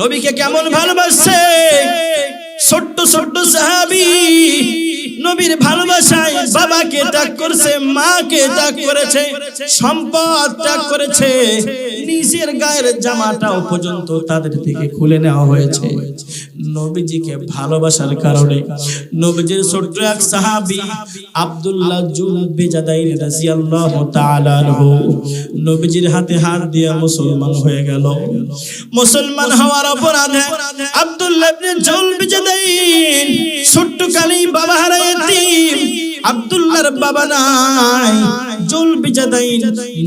নবীকে কেমন ভালোবাসছে ছোট্ট ছোট্ট সাহাবি নবীর ভালোবাসায় বাবাকে ত্যাগ করেছে, মাকে ত্যাগ করেছে, সম্পদ ত্যাগ করেছে, নিজের গায়ের জামাটাও পর্যন্ত তাদের থেকে খুলে নেওয়া হয়েছে। নবীজিকে ভালোবাসার কারণে নবীজির ছোট্ট এক সাহাবি আব্দুল্লাহ জুল বেজাদাইন রাদিয়াল্লাহু তাআলা আনহু নবীজির হাতে হাত দিয়ে মুসলমান হয়ে গেল। মুসলমান হওয়ার অপরাধে আব্দুল্লাহ ইবনে জুল বেজাদাইন ছোট্ট কালী বাবা হারায় এতিম আব্দুল্লাহর বাবা নাই। জুল বেজাদাইন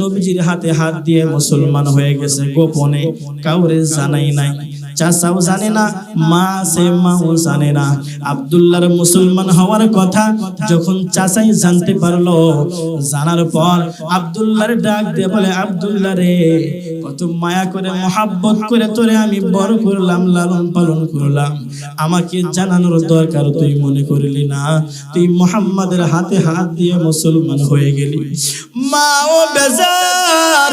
নবীজির হাতে হাত দিয়ে মুসলমান হয়ে গেছে, গোপনে কাউরে জানাই নাই। চাচাও জানে না মা সে মাও জানে না। আব্দুল্লাহর মুসলমান হওয়ার কথা যখন চাচাই জানতে পারল, জানার পর আব্দুল্লাহর ডাক দিয়ে বলে, আব্দুল্লাহ রে, কত মায়া করে, মহাব্বত করে তোরে আমি বড় করলাম, লালন পালন করলাম। আমাকে জানানোর দরকার তুই মনে করলি না। তুই মোহাম্মদের হাতে হাত দিয়ে মুসলমান হয়ে গেলি। মাও বেজার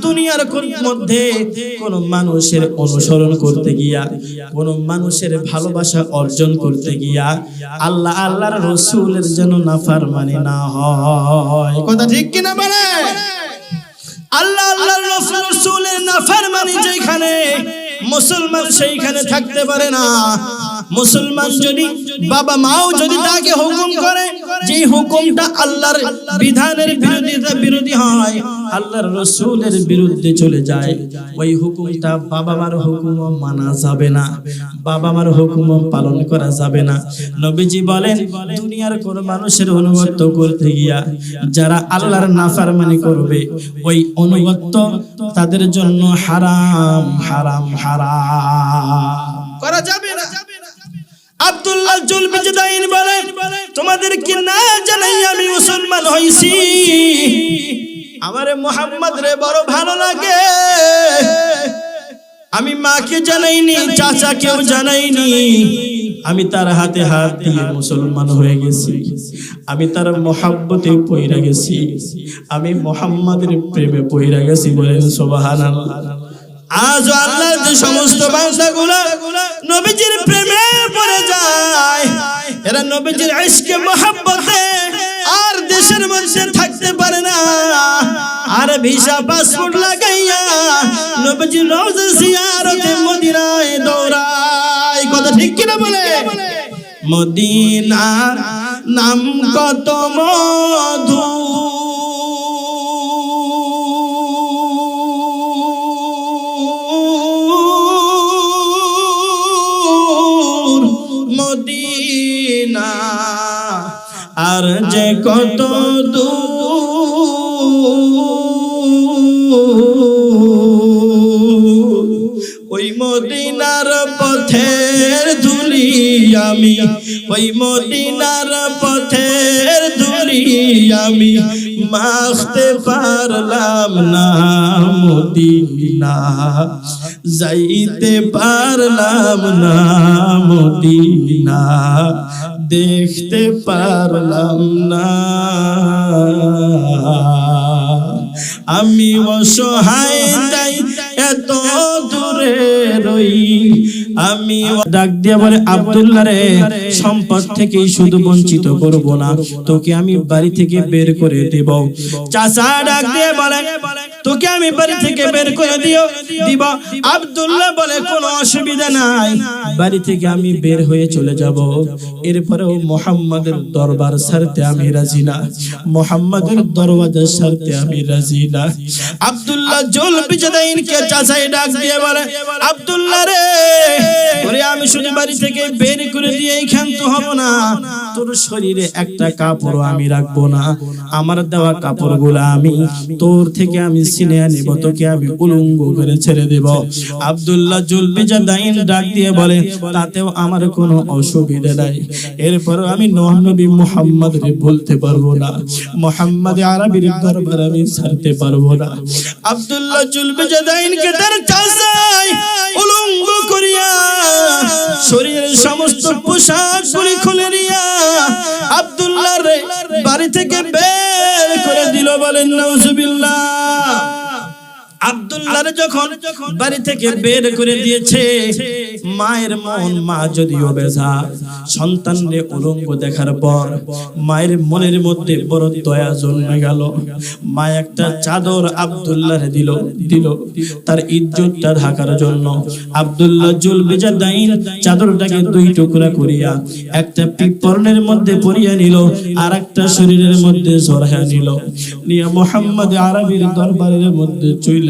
দুনিয়ার কোন- মধ্যে কোন মানুষের অনুসরণ করতে গিয়া কোন মানুষের ভালোবাসা অর্জন করতে গিয়া আল্লাহ আল্লাহর রসুলের যেন নাফারমানি না হয়। কথা ঠিক কিনা বলে? আল্লাহ আল্লাহর রসুলের নাফারমানি যেখানে মুসলমান সেইখানে থাকতে পারে না। মুসলমান যদি বাবা মাও যদি তাকে হুকুম করে যে হুকুমটা আল্লাহর বিধানের বিরোধিতা বিরোধী হয় আল্লাহর রসুলের বিরুদ্ধে চলে যায়। ওই হুকুমটা বাবা মার হুকুম মানা যাবে না। বাবা মার হুকুম পালন করা যাবে না। নবীজি বলেন, দুনিয়ার কোন মানুষের অনুগত্য করতে গিয়া যারা আল্লাহর নাফারমানি করবে, ওই অনুগত্য তাদের জন্য হারাম হারাম হারাম। করা যাবে না। তোমাদের কি না জানাই আমি মুসলমান হইছি? আমারে মোহাম্মদ রে বড় ভালো লাগে। আমি মাকে জানাইনি, চাচাকেও জানাইনি। আমি তার হাতে হাত দিয়ে মুসলমান হয়ে গেছি। আমি তার মহাব্বতে পইরা গেছি। আমি মোহাম্মদের প্রেমে পইরা গেছি বলেন সুবহানাল্লাহ। আজ আল্লাহর যে সমস্ত বান্দাগুলো নবীজির প্রেমে পড়ে যায়, এরা নবীজির ইশকে, মহাব্বতে আর দেশের মধ্যে থাকতে পারে না। ভিসা পাসপোর্ট লাগাইয়া নবীজির রওজা জিয়ারতে মদিনায় দৌড়ায়। কথা ঠিক কিনা বলে? মদিনা নাম কত মধু? মদিনা আর যে কত দূর আমি ওই মদিনার পথের ধুলি আমি মাখতে পারলাম না মদিনা, যাইতে পারলাম না মদিনা, দেখতে পারলাম না। আমি অসহায় তাই এত দূরে রই আমি ডাক দিয়া বলে আব্দুল্লাহ রে সম্পদ থেকে শুধু বঞ্চিত করব না। তোকে আমি বাড়ি থেকে বের করে দেব। চাচা ডাক দিয়ে বলে তোকে আমি বাড়ি থেকে বের করে দিও দিব। আব্দুল্লাহ বলে কোনো অসুবিধা নাই। বাড়ি থেকে আমি বের হয়ে চলে যাব। এরপরেও মোহাম্মদের দরবার ছাড়তে আমি রাজি না। মোহাম্মদের দরওয়াজা ছাড়তে আমি রাজি না। আব্দুল্লাহ জল বিজাদাইনকে চাচাই ডাক দিয়ে বলে, আব্দুল্লাহ রে, ওরে আমি শুধু বাড়ি থেকে বের করে দিয়ে এইখান তো হব না। তোর শরীরে একটা কাপড় আমি রাখব না। আমার দেওয়া কাপড়গুলো আমি তোর থেকে আমি ছিনে আনিব, তোকে আমি উলঙ্গ করে ছেড়ে দেব। আব্দুল্লাহ জুলবিজা দাইন ডাক দিয়ে বলে, তাতেও আমার কোনো অসুবিধা নাই। এরপরও আমি নোহ নবী মুহাম্মদ রে বলতে পারব না। মোহাম্মদ আরবির দরবার আমি ছাড়তে পারব না। আব্দুল্লাহ জুলবিজা দাইনকে তার চাচাই উলঙ্গ করিয়া শরীরের সমস্ত পোশাক গুলি খুলে নিয়া আব্দুল্লাহ বাড়ি থেকে বের করে দিল বলেন, নাউজুবিল্লাহ। আব্দুল্লাহ যখন বাড়ি থেকে বের করে দিয়েছে মায়ের মন মা যদিও সন্তানরে উলঙ্গ দেখার পর মায়ের মনের মধ্যে বড় দয়া জন্মে গেল। মা একটা চাদর দিল দিল তার ইজ্জতটা ঢাকার জন্য। আব্দুল্লাহ জুল বেজা দাইন চাদরটাকে দুই টুকরা করিয়া একটা পিপর্ণের মধ্যে পরিয়া নিল আর একটা শরীরের মধ্যে জড়াইয়া নিল। নিয়ে মোহাম্মদ আরবির দরবারের মধ্যে চইলে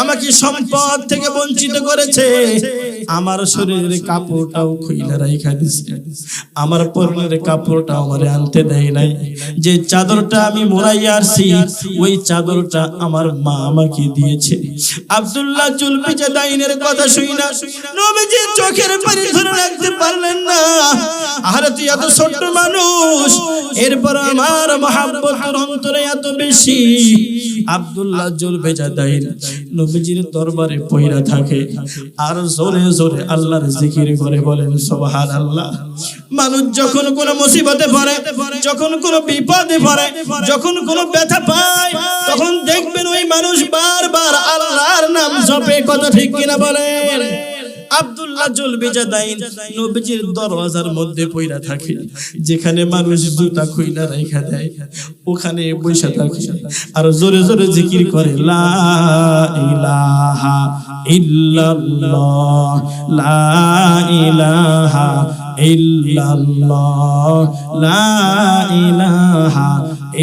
আমাকে সম্পদ থেকে বঞ্চিত করেছে। আমার শরীরের কাপড়টাও খুইলা রাইখা দিছে। আমার পরনের কাপড়টা আমার আনতে দেয় নাই। যে চাদরটা আমি মোড়াইয়া আসছি ওই চাদরটা আমার মা আমাকে দিয়েছে। আব্দুল্লাহ চুলপিচে দাইনের কথা শুই না নবীজি চোখের পানি ধরে রাখতে পারলেন না। আরে তুই এত ছোট্ট মানুষ। এরপর আমার মহাব্বতের অন্তরে এত বেশি। আব্দুল্লাহ বেজা দাইন নবীজির দরবারে পয়রা থাকে। আর জোরে জোরে আল্লাহর জিকির করে বলেন আল্লাহ মানুষ যখন কোনো মুসিবতে পড়ে যখন কোনো বিপদে পড়ে যখন কোনো ব্যথা পায় তখন দেখবেন ওই মানুষ বারবার আল্লাহর নাম জপে কথা ঠিক কিনা বলেন। আব্দুল্লাহ জুলবিজা দাইন নবীজির দরওয়াজার মধ্যে পইরা থাকে, যেখানে মানুষ জুতা খুইলা রাইখা দেয়, ওখানে বসে থাকে আর জোরে জোরে জিকির করে, লা ইলাহা ইল্লাল্লাহ, লা ইলাহা ইল্লাল্লাহ, লা ইলাহা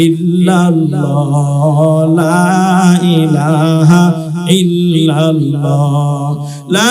ইল্লাল্লাহ, লা ইলাহা ইল্লাল্লাহ, লা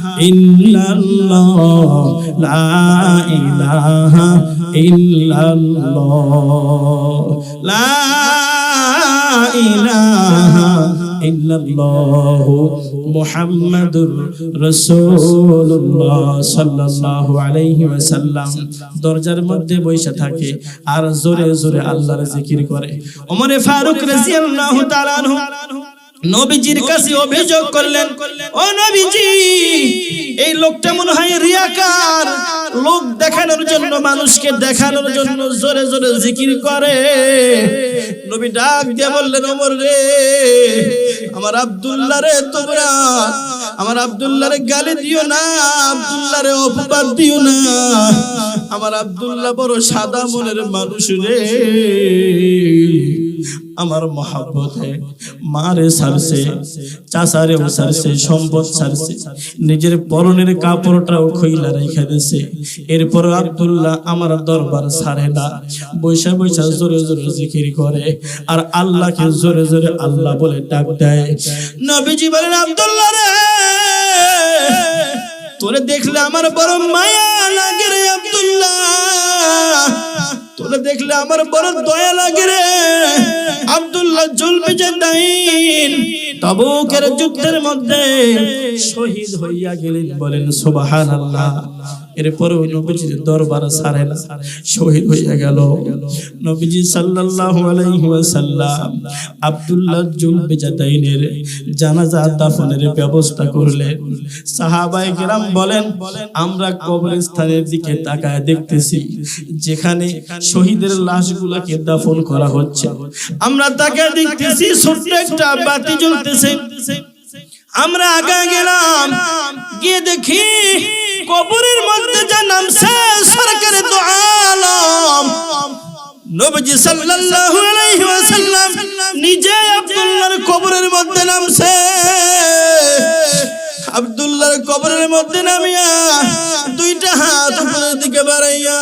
ইল্লাল্লাহ, লা ইলাহা ইল্লাল্লাহ, লা আলাইহি দরজার মধ্যে বসে থাকে আর জোরে জোরে আল্লাহর জিকির করে। ফারুক নবীজির কাছে অভিযোগ করলেন ও নবীজি এই লোকটা মনে হয় রিয়াকার। লোক দেখানোর জন্য মানুষকে দেখানোর জন্য জোরে জোরে জিকির করে। নবী ডাক দিয়ে বললেন ওমর রে আমার আব্দুল্লাহ রে তোমরা আমার আব্দুল্লাহ রে গালি দিও না আব্দুল্লাহ রে অপবাদ দিও না। আমার আব্দুল্লাহ বড় সাদা মনের মানুষ রে। আমার মহাব্বতে মারে সারছে চাচারেও সারছে সম্পদ সারছে নিজের পরনের কাপড়টাও খইলা রেখে দিছে এরপর আব্দুল্লাহ আমার দরবার সারে না। বৈশা বৈশা জোরে জোরে জিকির করে আর আল্লাহকে জোরে জোরে আল্লাহ বলে ডাক দেয়, নবীজি বলেন, আব্দুল্লাহ রে, তোরে দেখলে আমার বড় মায়া লাগে রে আব্দুল্লাহ। তোরে দেখলে আমার বড় দয়া লাগে রে। আব্দুল্লাহ জুলবি যে দাইন, তাবুকের যুদ্ধের মধ্যে শহীদ হইয়া গেলেন, বলেন, সুবহানাল্লাহ। এরপরে ওই নবীজির দরবার ছাড়ে না শহীদ হইয়া গেল। নবীজি সাল্লাল্লাহু আলাইহি ওয়াসাল্লাম আব্দুল্লাহ জুলবিজাতাইনের জানাজা দাফনের ব্যবস্থা করলেন। সাহাবায়ে কেরাম বলেন, আমরা কবরস্থানের দিকে তাকায় দেখতেছি, যেখানে শহীদের লাশগুলোকে দাফন করা হচ্ছে। আমরা তাকায় দেখতেছি, ছোট্ট একটা বাতি জ্বলতেছে। আমরা আগে গেলাম, গিয়ে দেখি কবরের মধ্যে যা নামছে সরকারের দো আলম। নবজি সাল্লাল্লাহু আলাইহি ওয়াসাল্লাম নিজে আব্দুল্লাহর কবরের মধ্যে নামছে। আব্দুল্লাহর কবরের মধ্যে নামিয়া দুইটা হাত উপরের দিকে বাড়াইয়া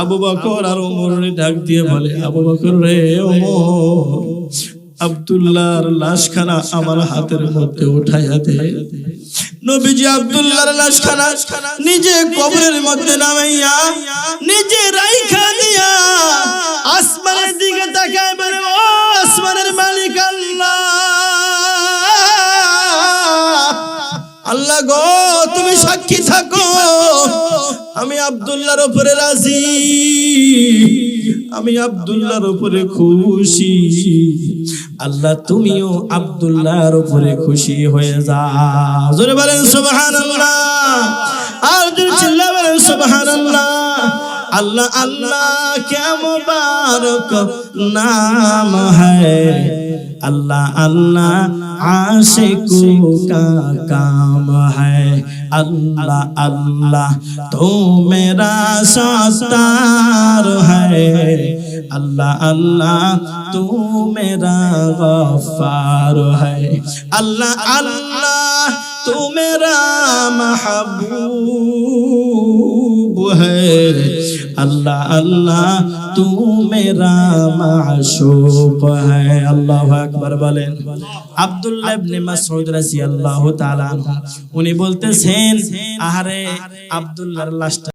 আবু বকর আর ওমর ডাক দিয়ে বলে, আবু বকর রে, ওমর আব্দুল্লাহর লাশখানা আমার হাতের মধ্যে উঠাইয়া দে। নবীজি আব্দুল্লাহর লাশখানা নিজে কবরের মধ্যে নামাইয়া, নিজে রাইখা দিয়া আসমানের দিকে তাকায় বলে, ও আসমানের মালিক আল্লাহ। আল্লাহ গো, তুমি সাক্ষী আমি আব্দুল্লাহর উপরে রাজি। আমি আব্দুল্লাহর উপরে খুশি। আল্লাহ তুমিও আব্দুল্লাহর উপরে খুশি হয়ে যাও জোরে বলেন সুবহানাল্লাহ। আর জোরে চিল্লা বলেন সুবহানাল্লাহ। আল্লাহ আল্লাহ কে মুবারক নাম হ্যায় আল্লাহ আল্লাহ আশিকু কাম হ্যায় আল্লাহ আল্লাহ তো মেরা সস্তার হ্যায় আল্লাহ আল্লাহ তু মেরা গফার হ্যায় আল্লাহ আল্লাহ তু মেরা মহবু হ্যায় আল্লাহ আল্লাহ, তু মেরা মাশুক হ্যাঁ আল্লাহু আকবার বলেন। আব্দুল্লাহ ইবনে মাসউদ রাদিয়াল্লাহু তাআলা উনি বলতেছেন আরে আব্দুল্লাহর লাশটা